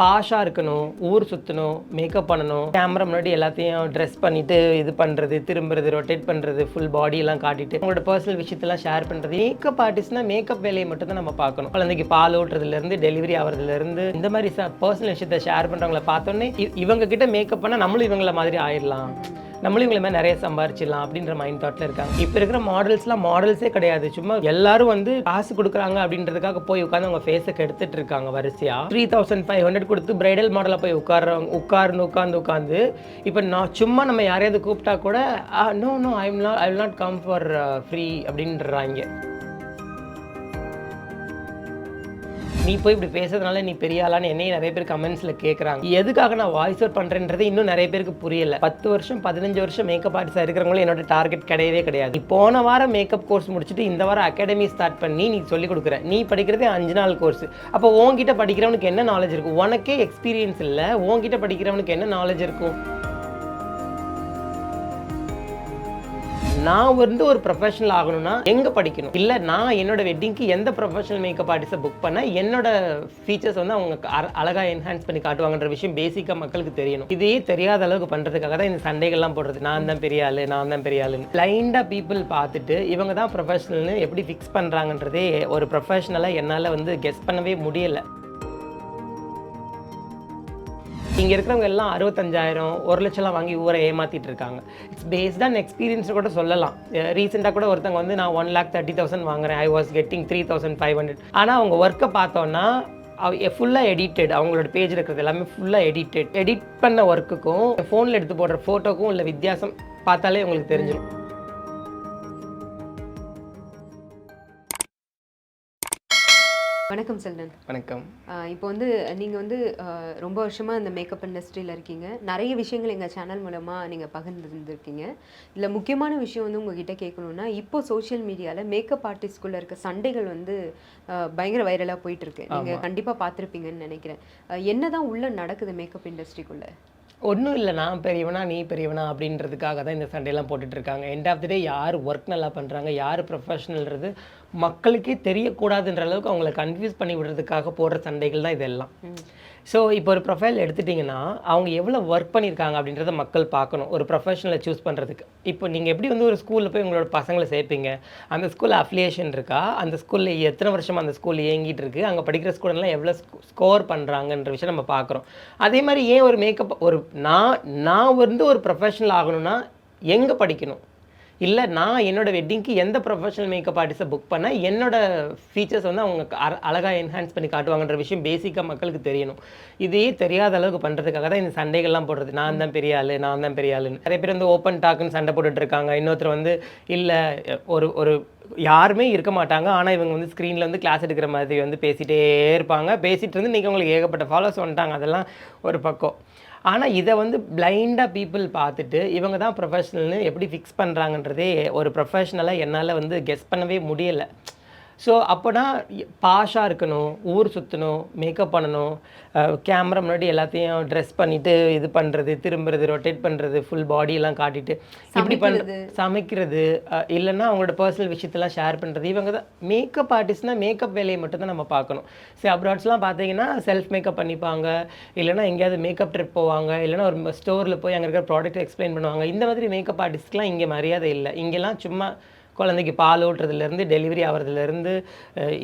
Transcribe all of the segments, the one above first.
பாஷாக இருக்கணும் ஊர் சுற்றணும் மேக்கப் பண்ணணும். கேமரா முன்னாடி எல்லாத்தையும் ட்ரெஸ் பண்ணிவிட்டு இது பண்ணுறது திரும்புறது ரொட்டேட் பண்ணுறது ஃபுல் பாடியெல்லாம் காட்டிட்டு உங்களோட பர்சனல் விஷயத்தெல்லாம் ஷேர் பண்ணுறது மேக்கப் ஆர்டிஸ்ட்னா மேக்கப் வேலையை மட்டும் தான் நம்ம பார்க்கணும். குழந்தைக்கு பால் ஊட்டுறதுலேருந்து டெலிவரி ஆகிறதுலேருந்து இந்த மாதிரி பர்சனல் விஷயத்தை ஷேர் பண்ணுறவங்கள பார்த்தோன்னே இவங்க கிட்ட மேக்கப் பண்ணால் நம்மளும் இவங்கள மாதிரி ஆயிடலாம். நம்மளும் இவங்கள மாதிரி நிறைய சம்பாரிச்சிடலாம் அப்படின்ற மைண்ட் தாட்டில் இருக்காங்க. இப்போ இருக்கிற மாடல்ஸ்லாம் மாடல்ஸே கிடையாது. சும்மா எல்லாரும் வந்து காசு கொடுக்குறாங்க அப்படின்றதுக்காக போய் உட்காந்து அவங்க ஃபேஸை கெடுத்துட்டு இருக்காங்க வரிசையா. த்ரீ தௌசண்ட் ஃபைவ் ஹண்ட்ரட் கொடுத்து பிரைடல் மாடலில் போய் உட்கார்றவங்க உட்கார்னு உட்காந்து உட்காந்து இப்போ நான் சும்மா நம்ம யாரையாவது கூப்பிட்டா கூட no no I not I will not come for free அப்படின்றாங்க. நீ போய் இப்படி பேசுறதுனால நீ பெரிய ஆளான்னு என்னையும் நிறைய பேர் கமெண்ட்ஸில் கேட்குறாங்க எதுக்காக நான் வாய்ஸ் அவுட் பண்ணுறேன்றது இன்னும் நிறைய பேருக்கு புரியல. பத்து வருஷம் பதினஞ்சு வருஷம் மேக்கப் ஆர்டிஸ்டாக இருக்கிறவங்களும் என்னோட டார்கெட் கிடையவே கிடையாது. நீ போன வாரம் மேக்கப் கோர்ஸ் முடிச்சுட்டு இந்த வாரம் அகாடமி ஸ்டார்ட் பண்ணி நீ சொல்லி கொடுக்குற. நீ படிக்கிறதே அஞ்சு நாள் கோர்ஸ் அப்போ உன்கிட்ட படிக்கிறவனுக்கு என்ன நாலேஜ் இருக்கும்? உனக்கே எக்ஸ்பீரியன்ஸ் இல்லை. உன்கிட்ட படிக்கிறவனுக்கு என்ன நாலேஜ் இருக்கும்? நான் வந்து ஒரு ப்ரொஃபஷனல் ஆகணும்னா எங்க படிக்கணும்? இல்ல நான் என்னோட வெட்டிங்க்கு எந்த ப்ரொஃபஷனல் மேக்கப் ஆர்டிஸ்ட்டை புக் பண்ண என்னோட ஃபீச்சர்ஸ் வந்து அவங்க அ- அழகா என்ஹான்ஸ் பண்ணி காட்டுவாங்கன்ற விஷயம் பேசிக்கா மக்களுக்கு தெரியணும். இதே தெரியாத அளவுக்கு பண்றதுக்காக தான் இந்த சண்டைகள்லாம் போடுறது. நான் தான் பெரிய ஆளு நான் தான் பெரிய ஆளுன்னு. பிளைண்டா பீப்புள் பார்த்துட்டு இவங்க தான் ப்ரொஃபஷனல்னு எப்படி ஃபிக்ஸ் பண்றாங்கன்றதே ஒரு ப்ரொஃபஷனலா என்னால வந்து கெஸ் பண்ணவே முடியல. இங்கே இருக்கிறவங்க எல்லாம் அறுபத்தஞ்சாயிரம் ஒரு லட்சம்லாம் வாங்கி ஊரை ஏமாற்றிட்டு இருக்காங்க. இட்ஸ் பேஸ்ட் ஆன் எக்ஸ்பீரியன்ஸ் கூட சொல்லலாம். ரீசெண்டாக கூட ஒருத்தவங்க வந்து நான் ஒன் லேக் தேர்ட்டி தௌசண்ட் வாங்குறேன். I was getting three thousand five hundred ஆனால் அவங்க ஒர்க்கை பார்த்தோன்னா ஃபுல்லாக எடிட்டட் அவங்களோட பேஜ் இருக்கிறது எல்லாமே ஃபுல்லாக எடிட்டட் எடிட் பண்ண ஒர்க்குக்கும் ஃபோனில் எடுத்து போடுற ஃபோட்டோக்கும் உள்ள வித்தியாசம் பார்த்தாலே உங்களுக்கு தெரிஞ்சிடும். வணக்கம் செல்வன். வணக்கம். இப்போ வந்து நீங்கள் வந்து ரொம்ப வருஷமாக இந்த மேக்கப் இண்டஸ்ட்ரியில் இருக்கீங்க. நிறைய விஷயங்கள் எங்கள் சேனல் மூலமாக நீங்கள் பகிர்ந்துருந்துருக்கீங்க. இதில் முக்கியமான விஷயம் வந்து உங்ககிட்ட கேட்கணுன்னா இப்போ சோஷியல் மீடியாவில் மேக்கப் ஆர்டிஸ்ட்குள்ளே இருக்க சண்டைகள் வந்து பயங்கர வைரலாக போயிட்டுருக்கு. நீங்கள் கண்டிப்பாக பார்த்துருப்பீங்கன்னு நினைக்கிறேன். ஆஹ் என்னதான் உள்ளே நடக்குது மேக்கப் இண்டஸ்ட்ரிக்குள்ளே ஒன்றும் இல்லை நான் பெரியவனா நீ பெரியவனா அப்படின்றதுக்காக தான் இந்த சண்டையெல்லாம் போட்டுட்டு இருக்காங்க. எண்ட் ஆஃப் த டே யார் ஒர்க் நல்லா பண்ணுறாங்க யார் ப்ரொஃபஷனல்ன்றது மக்களுக்கே தெரியக்கூடாதுன்ற அளவுக்கு அவங்கள கன்ஃபியூஸ் பண்ணி விடுறதுக்காக போடுற சண்டைகள் தான் இதெல்லாம். ஸோ இப்போ ஒரு ப்ரொஃபைல் எடுத்துட்டிங்கன்னா அவங்க எவ்வளோ ஒர்க் பண்ணியிருக்காங்க அப்படின்றத மக்கள் பார்க்கணும் ஒரு ப்ரொஃபஷனலை சூஸ் பண்ணுறதுக்கு இப்போ நீங்கள் எப்படி வந்து ஒரு ஸ்கூலில் போய் உங்களோட பசங்களை சேர்ப்பீங்க? அந்த ஸ்கூலில் அஃபிலியேஷன் இருக்கா? அந்த ஸ்கூலில் எத்தனை வருஷம் அந்த ஸ்கூல் இயங்கிட்டு இருக்கு? அங்கே படிக்கிற ஸ்டூடெண்ட்லாம் எவ்வளோ ஸ்கோர் பண்ணுறாங்கன்ற விஷயம் நம்ம பார்க்குறோம். அதே மாதிரி ஏன் ஒரு மேக்கப் ஒரு நான் நான் வந்து ஒரு ப்ரொஃபஷனல் ஆகணும்னா எங்கே படிக்கணும்? இல்லை நான் என்னோடய வெட்டிங்க்கு எந்த ப்ரொஃபஷனல் மேக்கப் ஆர்டிஸ்ட்டை புக் பண்ண என்னோட ஃபீச்சர்ஸ் வந்து அவங்க அ- என்ஹான்ஸ் பண்ணி காட்டுவாங்கன்ற விஷயம் பேசிக்காக மக்களுக்கு தெரியணும். இதே தெரியாத அளவுக்கு பண்ணுறதுக்காக தான் இந்த சண்டைகள்லாம் போடுறது. நான் தான் பெரிய ஆளு நான் தான் பெரிய ஆளுன்னு. நிறைய பேர் வந்து ஓப்பன் டாக்குன்னு சண்டை போட்டுட்டு இருக்காங்க. இன்னொருத்தர் வந்து இல்லை ஒரு ஒரு யாருமே இருக்க மாட்டாங்க. ஆனால் இவங்க வந்து ஸ்க்ரீனில் வந்து கிளாஸ் எடுக்கிற மாதிரி வந்து பேசிகிட்டே இருப்பாங்க. பேசிகிட்டு இருந்து இன்றைக்கி அவங்களுக்கு ஏகப்பட்ட ஃபாலோஸ் வந்துட்டாங்க. அதெல்லாம் ஒரு பக்கம். ஆனால் இதை வந்து பிளைண்டாக பீப்புள் பார்த்துட்டு இவங்க தான் ப்ரொஃபஷனல்னு எப்படி ஃபிக்ஸ் பண்ணுறாங்கன்றதே ஒரு ப்ரொஃபஷனலாக என்னால் வந்து கெஸ் பண்ணவே முடியலை. ஸோ அப்போனா பாஷாக இருக்கணும் ஊர் சுற்றணும் மேக்கப் பண்ணணும் கேமரா முன்னாடி எல்லாத்தையும் ட்ரெஸ் பண்ணிட்டு இது பண்ணுறது திரும்புறது ரொட்டேட் பண்ணுறது ஃபுல் பாடியெல்லாம் காட்டிட்டு இப்படி பண்ணுறது சமைக்கிறது. இல்லைன்னா அவங்களோட பர்சனல் விஷயத்தெல்லாம் ஷேர் பண்ணுறது இவங்க தான் மேக்கப் ஆர்டிஸ்ட்னா மேக்கப் வேலையை மட்டும் தான் நம்ம பார்க்கணும். சரி அப்ராட்ஸ்லாம் பார்த்தீங்கன்னா செல்ஃப் மேக்கப் பண்ணிப்பாங்க இல்லைன்னா எங்கேயாவது மேக்கப் ட்ரிப் போவாங்க இல்லைன்னா ஒரு ஸ்டோரில் போய் அங்கே இருக்கிற ப்ராடக்ட் எக்ஸ்பிளைன் பண்ணுவாங்க இந்த மாதிரி மேக்கப் ஆர்டிஸ்ட்லாம் இங்கே மரியாதை இல்லை. இங்கெல்லாம் சும்மா குழந்தைக்கு பால் ஊட்டுறதுலேருந்து டெலிவரி ஆகிறதுலேருந்து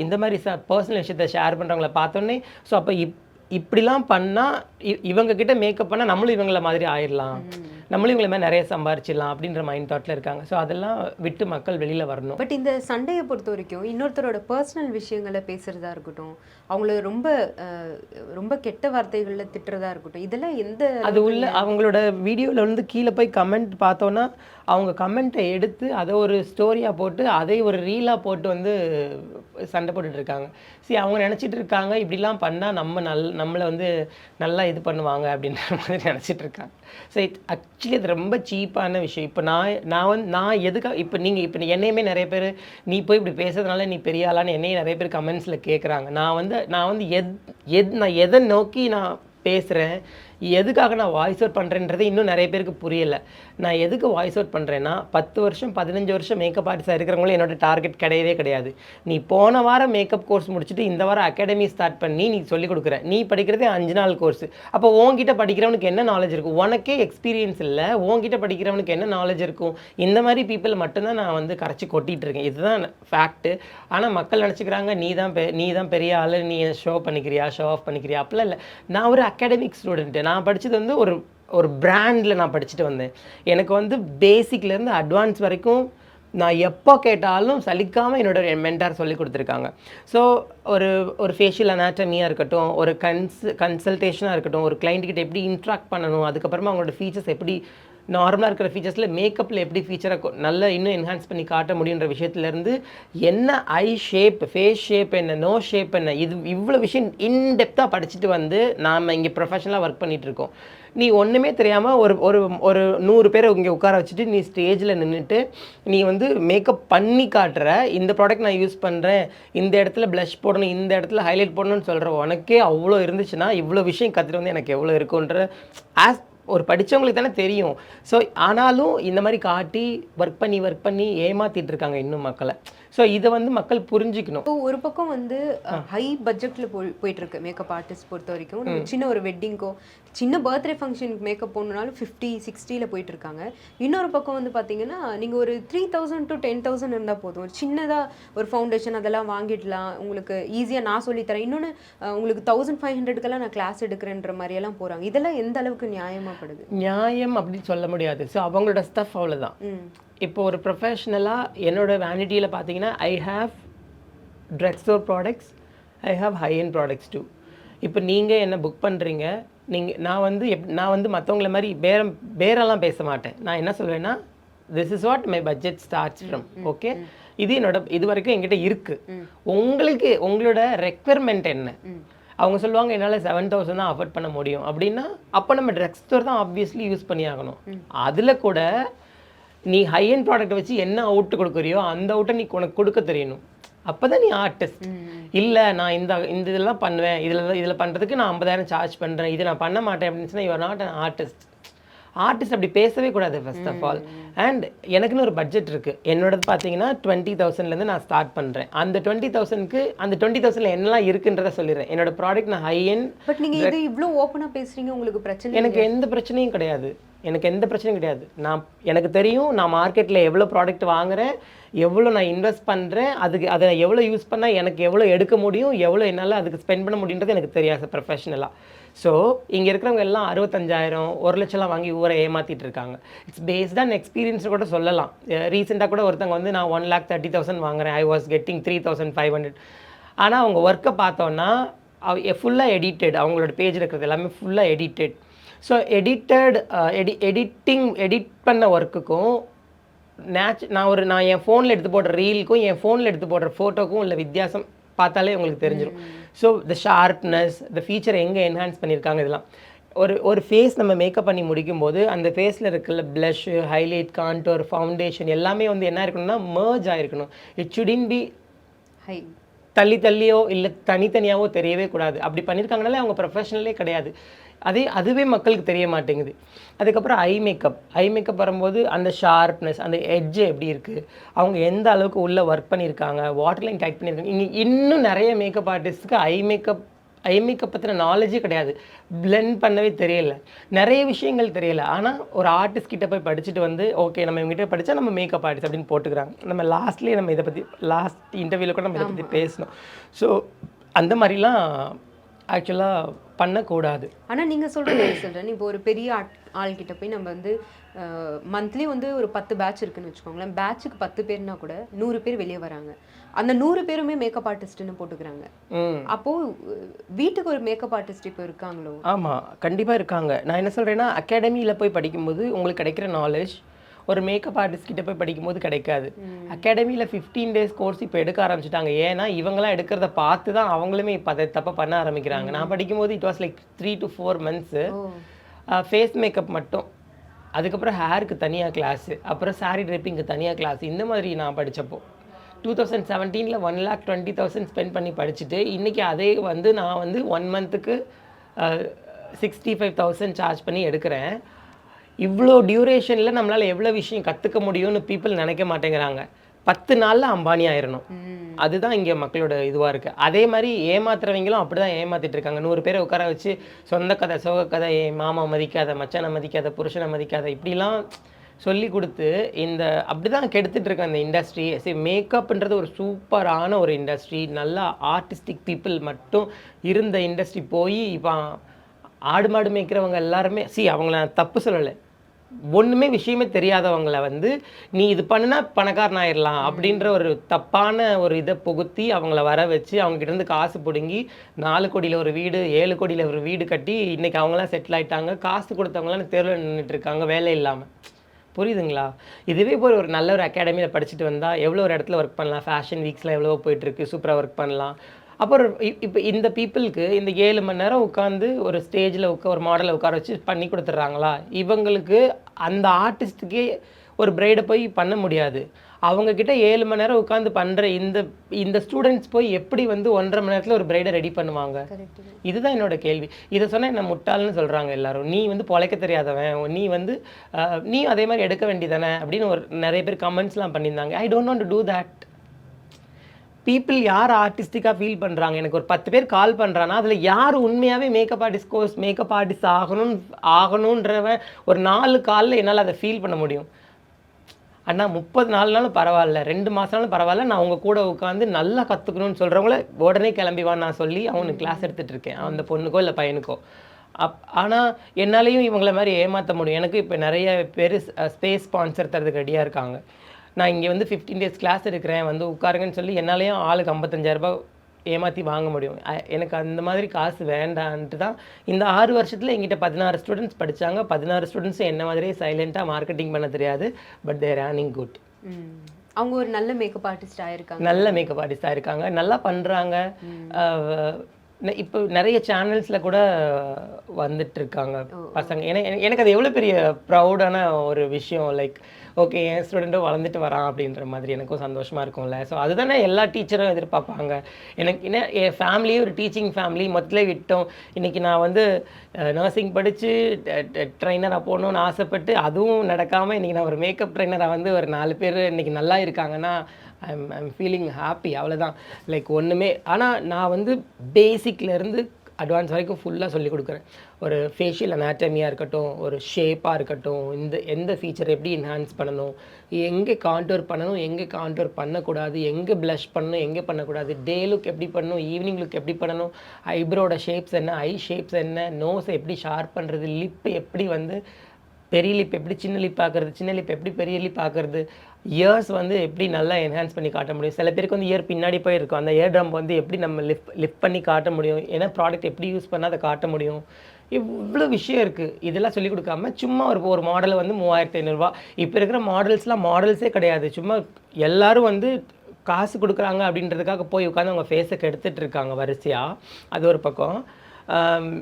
இந்த மாதிரி ச பர்சனல் விஷயத்தை ஷேர் பண்ணுறவங்கள பார்த்தோன்னே ஸோ அப்போ இப் இப்படிலாம் பண்ணால் இவங்க கிட்ட மேக்கப் பண்ணால் நம்மளும் இவங்கள மாதிரி ஆயிடலாம் நம்மளும் இவங்கள மாதிரி நிறைய சம்பாரிச்சிடலாம் அப்படின்ற மைண்ட் தாட்டில் இருக்காங்க. ஸோ அதெல்லாம் விட்டு மக்கள் வெளியில் வரணும். பட் இந்த சண்டையை பொறுத்த வரைக்கும் இன்னொருத்தரோட பர்சனல் விஷயங்களை பேசுறதா இருக்கட்டும் அவங்கள ரொம்ப ரொம்ப கெட்ட வார்த்தைகளில் திட்டுறதா இருக்கட்டும். இதெல்லாம் எந்த அது உள்ள அவங்களோட வீடியோவில் வந்து கீழே போய் கமெண்ட் பார்த்தோன்னா அவங்க கமெண்ட்டை எடுத்து அதை ஒரு ஸ்டோரியாக போட்டு அதை ஒரு ரீலாக போட்டு வந்து சண்டை போட்டுட்டு இருக்காங்க. சரி அவங்க நினச்சிட்டு இருக்காங்க இப்படிலாம் பண்ணால் நம்ம நல் நம்மளை வந்து நல்லா இது பண்ணுவாங்க அப்படின்ற மாதிரி நினச்சிட்டு இருக்காங்க. ஸோ இட் ஆக்சுவலி அது ரொம்ப சீப்பான விஷயம். இப்போ நான் நான் வந்து நான் எதுக்காக இப்போ நீங்கள் இப்போ என்னையுமே நிறைய பேர் நீ போய் இப்படி பேசுறதுனால நீ பெரிய ஆளான்னு என்னையும் நிறைய பேர் கமெண்ட்ஸில் கேட்குறாங்க நான் வந்து நான் வந்து எத் எத் நான் எதை நோக்கி நான் பேசுகிறேன் எதுக்காக நான் வாய்ஸ் அவுட் பண்ணுறேன்றது இன்னும் நிறைய பேருக்கு புரியலை. நான் எதுக்கு வாய்ஸ் அவுட் பண்ணுறேன்னா பத்து வருஷம் பதினஞ்சு வருஷம் மேக்கப் ஆர்டிஸ்டாக இருக்கிறவங்களும் என்னோட டார்கெட் கிடையவே கிடையாது. நீ போன வாரம் மேக்கப் கோர்ஸ் முடிச்சுட்டு இந்த வாரம் அகாடமி ஸ்டார்ட் பண்ணி நீ சொல்லிக் கொடுக்குற. நீ படிக்கிறதே அஞ்சு நாள் கோர்ஸ் அப்போ உங்ககிட்ட படிக்கிறவனுக்கு என்ன நாலேஜ் இருக்கும்? உனக்கே எக்ஸ்பீரியன்ஸ் இல்லை. உன்கிட்ட படிக்கிறவனுக்கு என்ன நாலேஜ் இருக்கும்? இந்த மாதிரி பீப்புள் மட்டும்தான் நான் வந்து கரைச்சி கொட்டிகிட்டு இருக்கேன். இதுதான் ஃபேக்ட்டு ஆனால் மக்கள் நினச்சிக்கிறாங்க நீ தான் பெ நீ தான் பெரிய ஆள். நீ ஷோ பண்ணிக்கிறியா? ஷோ ஆஃப் பண்ணிக்கிறியா? அப்படிலாம் இல்லை. நான் ஒரு அகாடமிக் ஸ்டூடெண்ட்டு நான் படித்தது வந்து ஒரு ஒரு பிராண்டில் நான் படிச்சுட்டு வந்தேன். எனக்கு வந்து பேசிக்லேருந்து அட்வான்ஸ் வரைக்கும் நான் எப்போ கேட்டாலும் சலிக்காமல் என்னோட மென்டார் சொல்லி கொடுத்துருக்காங்க. ஸோ ஒரு ஒரு ஃபேஷியல் அனாட்டமியாக இருக்கட்டும் ஒரு கன்ஸ் கன்சல்டேஷனாக இருக்கட்டும் ஒரு கிளைண்ட்டுக்கிட்ட எப்படி இன்ட்ராக்ட் பண்ணணும் அதுக்கப்புறமா அவங்களோட ஃபீச்சர்ஸ் எப்படி நார்மலாக இருக்கிற ஃபீச்சர்ஸில் மேக்கப்பில் எப்படி ஃபீச்சரை நல்லா இன்னும் என்ஹான்ஸ் பண்ணி காட்ட முடியுன்ற விஷயத்துலேருந்து என்ன ஐ ஷேப் ஃபேஸ் ஷேப் என்ன நோ ஷேப் என்ன இது இவ்வளோ விஷயம் இன்டெப்த்தாக படிச்சுட்டு வந்து நாம் இங்கே ப்ரொஃபஷனலாக ஒர்க் பண்ணிகிட்ருக்கோம் இருக்கோம். நீ ஒன்றுமே தெரியாமல் ஒரு ஒரு ஒரு நூறு பேரை இங்கே உட்கார வச்சுட்டு நீ ஸ்டேஜில் நின்றுட்டு நீ வந்து மேக்கப் பண்ணி காட்டுற இந்த ப்ராடக்ட் நான் யூஸ் பண்ணுறேன் இந்த இடத்துல ப்ளஷ் போடணும் இந்த இடத்துல ஹைலைட் போடணும்னு சொல்கிற உனக்கே அவ்வளோ இருந்துச்சுன்னா இவ்வளோ விஷயம் கற்றுட்டு வந்து எனக்கு எவ்வளோ இருக்குன்ற ஆஸ் ஒரு படிச்சவங்களுக்கு தானே தெரியும். ஸோ ஆனாலும் இந்த மாதிரி காட்டி ஒர்க் பண்ணி ஒர்க் பண்ணி ஏமாத்திட்டு இருக்காங்க இன்னும் மக்களை. ஸோ இதை வந்து மக்கள் புரிஞ்சுக்கணும். ஒரு பக்கம் வந்து ஹை பட்ஜெட்ல போய் போயிட்டு இருக்கு மேக்கப் ஆர்டிஸ்ட் பொறுத்த வரைக்கும். சின்ன ஒரு வெட்டிங்கோ சின்ன பர்த்டே ஃபங்க்ஷனுக்கு மேக்கப் போடணுனாலும் ஃபிஃப்டி சிக்ஸ்டியில் போயிட்டு இருக்காங்க இன்னொரு பக்கம் வந்து பார்த்தீங்கன்னா நீங்கள் ஒரு three thousand to ten thousand இருந்தால் போதும். ஒரு சின்னதாக ஒரு ஃபவுண்டேஷன் அதெல்லாம் வாங்கிடலாம். உங்களுக்கு ஈஸியாக நான் சொல்லித்தரேன். இன்னொன்று உங்களுக்கு தௌசண்ட் ஃபைவ் ஹண்ட்ரட்க்கெல்லாம் நான் கிளாஸ் எடுக்கிறேன்ற மாதிரியெல்லாம் போகிறாங்க இதெல்லாம் எந்த அளவுக்கு நியாயமாகப்படுது நியாயம் அப்படின்னு சொல்ல முடியாது. ஸோ அவங்களோட ஸ்டஃப் அவ்வளோதான் இப்போ ஒரு ப்ரொஃபஷ்னலாக என்னோட வேனிட்டியில் பார்த்தீங்கன்னா I have drug store products I have high end products too இப்போ நீங்கள் என்ன புக் பண்ணுறீங்க நீங்கள் நான் வந்து எப் நான் வந்து மற்றவங்கள மாதிரி பேரம் பேரெல்லாம் பேச மாட்டேன். நான் என்ன சொல்வேன்னா this is what my budget starts from okay இது என்னோட இது வரைக்கும் என்கிட்ட இருக்குது உங்களுக்கு உங்களோட ரெக்குவயர்மெண்ட் என்ன? அவங்க சொல்லுவாங்க என்னால் செவன் தௌசண்ட் தான் அஃபோர்ட் பண்ண முடியும். அப்படின்னா அப்போ நம்ம ட்ரக் ஸ்டோர் தான் ஆப்வியஸ்லி யூஸ் பண்ணி ஆகணும். அதில் கூட நீ ஹை அண்ட் ப்ராடக்ட் வச்சு என்ன அவுட் கொடுக்குறியோ அந்த அவுட்டை நீ உனக்கு கொடுக்க தெரியணும். அப்பதான் நீ ஆர்டிஸ்ட் இல்லை நான் இந்த இந்த இதெல்லாம் பண்ணுவேன். இதில் இதில் பண்ணுறதுக்கு நான் ஐம்பதாயிரம் சார்ஜ் பண்ணுறேன் இது நான் பண்ண மாட்டேன் அப்படின்னு சொன்னால் your not an artist artist அப்படி பேசவே கூடாது ஃபர்ஸ்ட் ஆஃப் ஆல் அண்ட் எனக்குன்னு ஒரு பட்ஜெட் இருக்குது என்னோடது பார்த்தீங்கன்னா டுவெண்ட்டி தௌசண்ட்லேருந்து நான் ஸ்டார்ட் பண்ணுறேன் அந்த டுவெண்ட்டி தௌசண்ட்க்கு அந்த டுவெண்ட்டி தௌசண்ட்ல என்னெல்லாம் இருக்குன்றத சொல்லிடுறேன். என்னோட ப்ராடக்ட் நான் ஹை எண்ட் பட் நீங்கள் இது இவ்வளோ ஓப்பனாக பேசுறீங்க உங்களுக்கு பிரச்சனை எனக்கு எந்த பிரச்சனையும் கிடையாது. எனக்கு எந்த பிரச்சனையும் கிடையாது. நான் எனக்கு தெரியும் நான் மார்க்கெட்டில் எவ்வளோ ப்ராடக்ட் வாங்குறேன் எவ்வளோ நான் இன்வெஸ்ட் பண்ணுறேன் அதுக்கு அதை எவ்வளோ யூஸ் பண்ணால் எனக்கு எவ்வளோ எடுக்க முடியும் எவ்வளோ என்னால் அதுக்கு ஸ்பெண்ட் பண்ண முடியுன்றது எனக்கு தெரியாது ப்ரொஃபஷனலாக ஸோ இங்கே இருக்கிறவங்க எல்லாம் அறுபத்தஞ்சாயிரம் ஒரு லட்சம்லாம் வாங்கி ஊரை ஏமாற்றிட்டு இருக்காங்க. இட்ஸ் பேஸ்ட் ஆன் எக்ஸ்பீரியன்ஸ் கூட சொல்லலாம். ரீசெண்டாக கூட ஒருத்தவங்க வந்து நான் ஒன் லேக் தேர்ட்டி தௌசண்ட் வாங்குறேன் I was getting three thousand five hundred ஆனால் அவங்க ஒர்க்கை பார்த்தோன்னா ஃபுல்லாக எடிட்டட் அவங்களோட பேஜ் இருக்கிறது எல்லாமே ஃபுல்லாக எடிட்டட் ஸோ எடிட்டட் எடி எடிட்டிங் எடிட் பண்ண ஒர்க்குக்கும் நேச் நான் ஒரு நான் என் ஃபோனில் எடுத்து போடுற ரீலுக்கும் என் ஃபோனில் எடுத்து போடுற ஃபோட்டோக்கும் உள்ள வித்தியாசம் பார்த்தாலே உங்களுக்கு தெரிஞ்சிடும் so the sharpness the feature எங்கே என்ஹான்ஸ் பண்ணியிருக்காங்க இதெல்லாம். ஒரு ஒரு ஃபேஸ் நம்ம மேக்கப் பண்ணி முடிக்கும் போது அந்த ஃபேஸில் இருக்கிற ப்ளஷ் ஹைலைட் கான்டோர் ஃபவுண்டேஷன் எல்லாமே வந்து என்ன இருக்கணும்னா merge ஆயிருக்கணும். இட் shouldn't பி ஹை தள்ளி தள்ளியோ இல்லை தனித்தனியாவோ தெரியவே கூடாது. அப்படி பண்ணியிருக்காங்கனாலே அவங்க ப்ரொஃபஷனலே கிடையாது. அதே அதுவே மக்களுக்கு தெரிய மாட்டேங்குது அதுக்கப்புறம் ஐ மேக்கப் ஐ மேக்கப் வரும்போது அந்த ஷார்ப்னஸ் அந்த எட்ஜ் எப்படி இருக்குது அவங்க எந்த அளவுக்கு உள்ளே ஒர்க் பண்ணியிருக்காங்க? வாட்டர் லைன் டைட் பண்ணியிருக்காங்க? இங்கே இன்னும் நிறைய மேக்கப் ஆர்டிஸ்ட்டுக்கு ஐ மேக்கப் ஐ மேக்கப் பற்றின நாலேஜே கிடையாது. Blend பண்ணவே தெரியல. நிறைய விஷயங்கள் தெரியல. ஆனால் ஒரு ஆர்டிஸ்ட் கிட்ட போய் படிச்சுட்டு வந்து ஓகே நம்ம இவங்ககிட்ட படித்தா நம்ம மேக்கப் ஆர்டிஸ்ட் அப்படின்னு போட்டுக்கிறாங்க. நம்ம லாஸ்ட்லேயே நம்ம இதை பற்றி லாஸ்ட் இன்டர்வியூவில் கூட நம்ம இதை பற்றி பேசணும். ஸோ அந்த மாதிரிலாம் ஆக்சுவலாக பண்ணக்கூடாது. ஆனா நீங்க சொல்றது சொல்றேன். இப்போ ஒரு பெரிய ஆள்கிட்ட போய் நம்ம வந்து மந்த்லி வந்து ஒரு பத்து பேட்ச் இருக்குன்னு வச்சுக்கோங்களேன். பேட்சுக்கு பத்து பேர்னா கூட நூறு பேர் வெளியே வராங்க. அந்த நூறு பேருமே மேக்கப் ஆர்டிஸ்ட்னு போட்டுக்கிறாங்க. அப்போ வீட்டுக்கு ஒரு மேக்கப் ஆர்டிஸ்ட் இப்போ இருக்காங்களோ? ஆமாம் கண்டிப்பாக இருக்காங்க. நான் என்ன சொல்கிறேன்னா அகாடமியில் போய் படிக்கும்போது உங்களுக்கு கிடைக்கிற நாலேஜ் ஒரு மேக்கப் ஆர்டிஸ்ட் கிட்ட போய் படிக்கும்போது கிடைக்காது. அகாடமியில் ஃபிஃப்டீன் டேஸ் கோர்ஸ் இப்போ எடுக்க ஆரம்பிச்சிட்டாங்க. ஏன்னா இவங்களாம் எடுக்கிறத பார்த்து தான் அவங்களுமே இப்போ அதை தப்பாக பண்ண ஆரம்பிக்கிறாங்க. நான் படிக்கும்போது it was like three to four months face makeup மட்டும். அதுக்கப்புறம் ஹேருக்கு தனியாக கிளாஸு அப்புறம் சாரி ட்ரிப்பிங்க்கு தனியாக கிளாஸ் இந்த மாதிரி நான் படித்தப்போ two thousand செவன்டீனில் one lakh twenty thousand spend பண்ணி படிச்சுட்டு இன்றைக்கி அதே வந்து நான் வந்து ஒன் மந்த்துக்கு சிக்ஸ்டி ஃபைவ் தௌசண்ட் சார்ஜ் பண்ணி எடுக்கிறேன். இவ்வளோ டியூரேஷனில் நம்மளால் எவ்வளோ விஷயம் கற்றுக்க முடியும்னு பீப்புள் நினைக்க மாட்டேங்கிறாங்க. பத்து நாளில் அம்பானி ஆயிரணும். அதுதான் இங்கே மக்களோட இதுவாக இருக்குது அதே மாதிரி ஏமாத்துறவங்களும் அப்படி தான் ஏமாத்திட்டு இருக்காங்க. நூறு பேரை உட்கார வச்சு சொந்த கதை சோக கதை என் மாமா மதிக்காத மச்சானை மதிக்காத புருஷனை மதிக்காத இப்படிலாம் சொல்லி கொடுத்து இந்த அப்படி தான் கெடுத்துட்டு இருக்க அந்த இண்டஸ்ட்ரி சரி மேக்கப்ன்றது ஒரு சூப்பரான ஒரு இண்டஸ்ட்ரி நல்லா ஆர்டிஸ்டிக் பீப்புள் மட்டும் இருந்த இண்டஸ்ட்ரி போய் இப்போ ஆடு மாடு மேய்க்கிறவங்க எல்லாருமே சி அவங்கள தப்பு சொல்லலை. ஒன்றுமே விஷயமே தெரியாதவங்கள வந்து நீ இது பண்ணுனா பணக்காரன் ஆயிடலாம் அப்படின்ற ஒரு தப்பான ஒரு இதை புகுத்தி அவங்கள வர வச்சு அவங்க கிட்ட இருந்து காசு பிடுங்கி நாலு கோடியில் ஒரு வீடு ஏழு கோடியில் ஒரு வீடு கட்டி இன்னைக்கு அவங்களாம் செட்டில் ஆயிட்டாங்க. காசு கொடுத்தவங்களாம் தேர்வில் நின்றுட்டு இருக்காங்க வேலை இல்லாமல் புரியுதுங்களா? இதுவே போய் ஒரு நல்ல ஒரு அகாடமியில் படிச்சுட்டு வந்தால் எவ்வளோ ஒரு இடத்துல ஒர்க் பண்ணலாம். ஃபேஷன் வீக்ஸ்லாம் எவ்வளோ போயிட்டுருக்கு. சூப்பராக ஒர்க் பண்ணலாம். அப்புறம் இப்போ இந்த பீப்புளுக்கு இந்த ஏழு மணி நேரம் உட்காந்து ஒரு ஸ்டேஜில் உட்கா ஒரு மாடலை உட்கார வச்சு பண்ணி கொடுத்துட்றாங்களா? இவங்களுக்கு அந்த ஆர்டிஸ்ட்டுக்கே ஒரு பிரைடை போய் பண்ண முடியாது. அவங்க கிட்ட ஏழு மணி நேரம் உட்காந்து பண்ணுற இந்த இந்த ஸ்டூடெண்ட்ஸ் போய் எப்படி வந்து ஒன்றரை மணி நேரத்தில் ஒரு பிரைடை ரெடி பண்ணுவாங்க? இதுதான் என்னோட கேள்வி. இதை சொன்னா என்ன முட்டாள்னு சொல்றாங்க எல்லாரும். நீ வந்து பொழைக்க தெரியாதவன். நீ வந்து நீ அதே மாதிரி எடுக்க வேண்டியதானே? அப்படின்னு ஒரு நிறைய பேர் கமெண்ட்ஸ்லாம் பண்ணியிருந்தாங்க. I don't want to do that people யார் ஆர்டிஸ்டிக்காக ஃபீல் பண்ணுறாங்க எனக்கு ஒரு பத்து பேர் கால் பண்ணுறான்னா அதில் யார் உண்மையாகவே makeup artist course makeup artist ஆகணும் ஆகணுன்றவன் ஒரு நாலு காலில் என்னால் அதை ஃபீல் பண்ண முடியும். அண்ணா முப்பது நாள்னாலும் பரவாயில்ல. ரெண்டு மாதம்னாலும் பரவாயில்ல. நான் உங்க கூட உட்காந்து நல்லா கற்றுக்கணும்னு சொல்கிறவங்கள உடனே கிளம்பி வான்னு நான் சொல்லி அவனுக்கு கிளாஸ் எடுத்துட்டு இருக்கேன். அந்த பொண்ணுக்கோ இல்லை பையனுக்கோ. அப் ஆனால் என்னாலையும் இவங்கள மாதிரி ஏமாற்ற முடியும். எனக்கு இப்போ நிறைய பேர் ஸ்பேஸ் ஸ்பான்சர் தரதுக்கு ரெடியாக இருக்காங்க. நான் இங்கே வந்து ஃபிஃப்டீன் டேஸ் கிளாஸ் எடுக்கிறேன் வந்து உட்காருங்கன்னு சொல்லி என்னாலையும் ஆளுக்கு 55000 ரூபாய் ஏமாற்றி வாங்க முடியும். எனக்கு அந்த மாதிரி காசு வேண்டான்ட்டு தான் இந்த ஆறு வருஷத்தில் எங்கிட்ட பதினாறு ஸ்டூடெண்ட்ஸ் படிச்சாங்க. பதினாறு ஸ்டூடெண்ட்ஸ் என்ன மாதிரியே சைலண்ட்டாக மார்க்கெட்டிங் பண்ண தெரியாது பட் தேர் ஏர்னிங் குட். அவங்க ஒரு நல்ல மேக்கப் ஆர்டிஸ்ட் ஆயிருக்காங்க நல்ல மேக்கப் ஆர்டிஸ்டாக இருக்காங்க. நல்லா பண்ணுறாங்க இப்போ நிறைய சேனல்ஸில் கூட வந்துட்டு இருக்காங்க பசங்க. எனக்கு எனக்கு அது எவ்வளோ பெரிய ப்ரௌடான ஒரு விஷயம். லைக் ஓகே என் ஸ்டூடெண்ட்டும் வளர்ந்துட்டு வரான் அப்படின்ற மாதிரி எனக்கும் சந்தோஷமாக இருக்கும்ல. ஸோ அதுதானே எல்லா டீச்சரும் எதிர்பார்ப்பாங்க. எனக்கு என்ன என் ஃபேமிலியும் ஒரு டீச்சிங் ஃபேமிலி மொத்தத்திலே விட்டோம். இன்னைக்கு நான் வந்து நர்சிங் படித்து ட்ரைனராக போகணும்னு ஆசைப்பட்டு அதுவும் நடக்காமல் இன்றைக்கி நான் ஒரு மேக்கப் ட்ரைனராக வந்து ஒரு நாலு பேர் இன்னைக்கு நல்லா இருக்காங்கன்னா ஐம் ஐம் ஃபீலிங் ஹாப்பி அவ்வளோதான் லைக் ஒன்றுமே ஆனால் நான் வந்து பேசிக்லேருந்து அட்வான்ஸ் வரைக்கும் ஃபுல்லாக சொல்லி கொடுக்குறேன். ஒரு ஃபேஷியல் அனாட்டமியாக இருக்கட்டும் ஒரு ஷேப்பாக இருக்கட்டும் இந்த எந்த ஃபீச்சர் எப்படி என்ஹான்ஸ் பண்ணணும் எங்கே கான்டோர் பண்ணணும் எங்கே கான்டோர் பண்ணக்கூடாது எங்கே ப்ளஷ் பண்ணணும் எங்கே பண்ணக்கூடாது டே லுக் எப்படி பண்ணணும் ஈவினிங் லுக் எப்படி பண்ணணும் ஐப்ரோட ஷேப்ஸ் என்ன ஐ ஷேப்ஸ் என்ன நோஸை எப்படி ஷார்ப் பண்ணுறது லிப் எப்படி வந்து பெரிய லிப் எப்படி சின்ன லிப் பார்க்கறது சின்ன லிப் எப்படி பெரிய லிப் பார்க்கறது இயர்ஸ் வந்து எப்படி நல்லா என்ஹான்ஸ் பண்ணி காட்ட முடியும்? சில பேருக்கு வந்து இயர் பின்னாடி போய் இருக்கும் அந்த இயர் ட்ரம் வந்து எப்படி நம்ம லிஃப்ட் லிஃப்ட் பண்ணி காட்ட முடியும்? ஏன்னா ப்ராடக்ட் எப்படி யூஸ் பண்ணால் அதை காட்ட முடியும்? இவ்வளோ விஷயம் இருக்குது இதெல்லாம் சொல்லிக் கொடுக்காம சும்மா ஒரு ஒரு மாடல் வந்து மூவாயிரத்தி ஐநூறுரூவா இப்போ இருக்கிற மாடல்ஸ்லாம் மாடல்ஸே கிடையாது. சும்மா எல்லோரும் வந்து காசு கொடுக்குறாங்க அப்படின்றதுக்காக போய் உட்காந்து அவங்க ஃபேஸை கெடுத்துட்டு இருக்காங்க வரிசையாக அது ஒரு பக்கம்.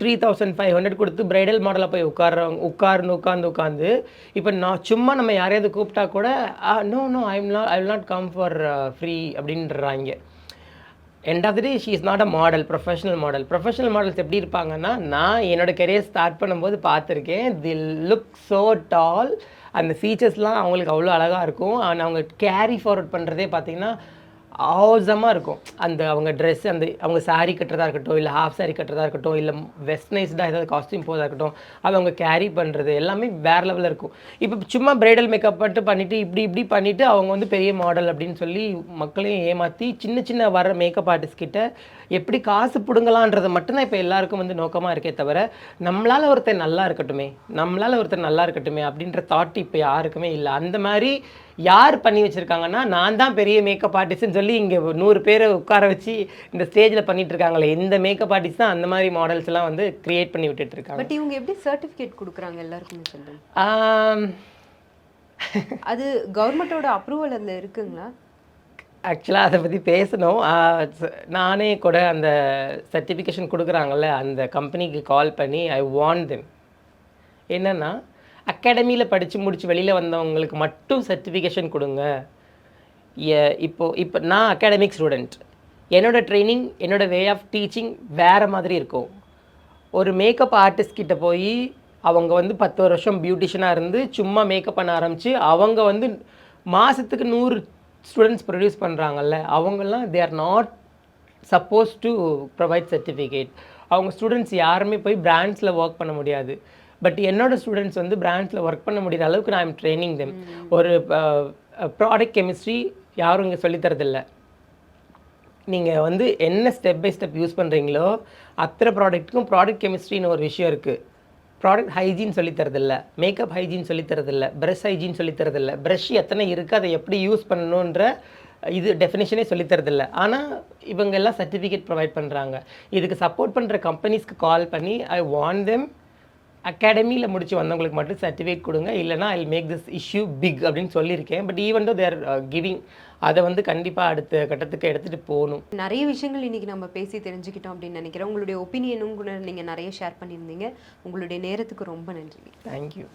த்ரீ தௌசண்ட் ஃபைவ் ஹண்ட்ரட் கொடுத்து பிரைடல் மாடலில் போய் உட்கார்றவங்க உட்கார்ந்து உட்காந்து உட்காந்து இப்போ நான் சும்மா நம்ம யாரையாவது கூப்பிட்டா கூட no no I not I will not come for free அப்படின்றாங்க. End of the day she is not a model professional model professional models எப்படி இருப்பாங்கன்னா நான் என்னோடய கெரியர் ஸ்டார்ட் பண்ணும்போது பார்த்துருக்கேன். தி லுக் ஸோ டால் அந்த ஃபீச்சர்ஸ்லாம் அவங்களுக்கு அவ்வளோ அழகாக இருக்கும். ஆனால் அவங்க கேரி ஃபார்வர்ட் பண்ணுறதே பார்த்தீங்கன்னா ஆவசமாக இருக்கும். அந்த அவங்க ட்ரெஸ் அந்த அவங்க சாரீ கட்டுறதா இருக்கட்டும் இல்லை ஹாஃப் saree கட்டுறதா இருக்கட்டும் இல்லை வெஸ்ட்னைஸ்டாக ஏதாவது காஸ்டியூம் போதா இருக்கட்டும் அது அவங்க கேரி பண்ணுறது எல்லாமே வேறு லெவலில் இருக்கும். இப்போ சும்மா பிரைடல் மேக்கப் மட்டும் பண்ணிவிட்டு இப்படி இப்படி பண்ணிவிட்டு அவங்க வந்து பெரிய மாடல் அப்படின்னு சொல்லி மக்களையும் ஏமாற்றி சின்ன சின்ன வர மேக்கப் ஆர்டிஸ்ட்கிட்ட எப்படி காசு பிடுங்கலான்றது மட்டும்தான் இப்போ எல்லாருக்கும் வந்து நோக்கமாக இருக்கே தவிர நம்மளால் ஒருத்தர் நல்லா இருக்கட்டுமே நம்மளால் ஒருத்தர் நல்லா இருக்கட்டுமே அப்படின்ற தாட் இப்போ யாருக்குமே இல்லை. அந்த மாதிரி யார் பண்ணி வச்சுருக்காங்கன்னா நான் தான் பெரிய மேக்கப் ஆர்டிஸ்ட்னு சொல்லி இங்கே நூறு பேரை உட்கார வச்சு இந்த ஸ்டேஜில் பண்ணிட்டு இருக்காங்களே இந்த மேக்கப் ஆர்டிஸ்ட் தான் அந்த மாதிரி மாடல்ஸ் எல்லாம் வந்து கிரியேட் பண்ணி விட்டுட்டு இருக்காங்க. பட் இவங்க எப்படி சர்டிஃபிகேட் கொடுக்குறாங்க எல்லாருக்குமே ஆம், அது கவர்மெண்ட்டோட அப்ரூவல் அதில் இருக்குங்களா? ஆக்சுவலாக அதை பற்றி பேசணும். நானே கூட அந்த சர்டிஃபிகேஷன் கொடுக்குறாங்கல்ல அந்த கம்பெனிக்கு கால் பண்ணி ஐ வாண்ட் தெம் என்னன்னா அகாடமியில் படித்து முடித்து வெளியில் வந்தவங்களுக்கு மட்டும் சர்டிஃபிகேஷன் கொடுங்க. இப்போது இப்போ இப்போ நான் அகாடமிக் ஸ்டூடெண்ட் என்னோடய ட்ரைனிங் என்னோட வே ஆஃப் டீச்சிங் வேறு மாதிரி இருக்கும். ஒரு மேக்கப் ஆர்டிஸ்ட் கிட்ட போய் அவங்க வந்து பத்து வருஷம் பியூட்டிஷியனாக இருந்து சும்மா மேக்கப் பண்ண ஆரம்பித்து அவங்க வந்து மாதத்துக்கு நூறு ஸ்டூடெண்ட்ஸ் ப்ரொடியூஸ் பண்ணுறாங்கல்ல அவங்கெல்லாம் they are not suppose to provide certificate அவங்க ஸ்டூடெண்ட்ஸ் யாருமே போய் பிராண்ட்ஸில் ஒர்க் பண்ண முடியாது. பட் என்னோட ஸ்டூடெண்ட்ஸ் வந்து பிராண்ட்ஸில் ஒர்க் பண்ண முடியாத அளவுக்கு நான் ட்ரைனிங் தெம் ஒரு ப்ராடக்ட் கெமிஸ்ட்ரி யாரும் இங்கே சொல்லித்தரதில்ல நீங்கள் வந்து என்ன ஸ்டெப் பை ஸ்டெப் யூஸ் பண்ணுறீங்களோ அத்தனை ப்ராடக்ட்டுக்கும் ப்ராடக்ட் கெமிஸ்ட்ரின்னு ஒரு விஷயம் இருக்குது ப்ராடக்ட் ஹைஜீன் சொல்லித்தரதில்ல மேக்கப் ஹைஜீன் சொல்லித்தரதில்ல ப்ரஷ் ஹைஜீன் சொல்லித்தரதில்ல ப்ரஷ் எத்தனை இருக்குது அதை எப்படி யூஸ் பண்ணணுன்ற இது டெஃபினேஷனே சொல்லித்தரதில்ல ஆனால் இவங்க எல்லாம் சர்டிஃபிகேட் ப்ரொவைட் பண்ணுறாங்க இதுக்கு சப்போர்ட் பண்ணுற கம்பெனிஸ்க்கு கால் பண்ணி ஐ வாண்ட் தெம் அகாடமியில் முடிச்சு வந்தவங்களுக்கு மட்டும் சர்டிஃபிகேட் கொடுங்க. இல்லைனா I make this issue big அப்படின்னு சொல்லியிருக்கேன். But even though there giving அதை வந்து கண்டிப்பாக அடுத்த கட்டத்துக்கு எடுத்துகிட்டு போகணும். நிறைய விஷயங்கள் இன்னைக்கு நம்ம பேசி தெரிஞ்சுக்கிட்டோம் அப்படின்னு நினைக்கிறேன். உங்களுடைய ஒப்பீனியனும் கூட நீங்கள் நிறைய ஷேர் பண்ணியிருந்தீங்க. உங்களுடைய நேரத்துக்கு ரொம்ப நன்றி தேங்க்யூ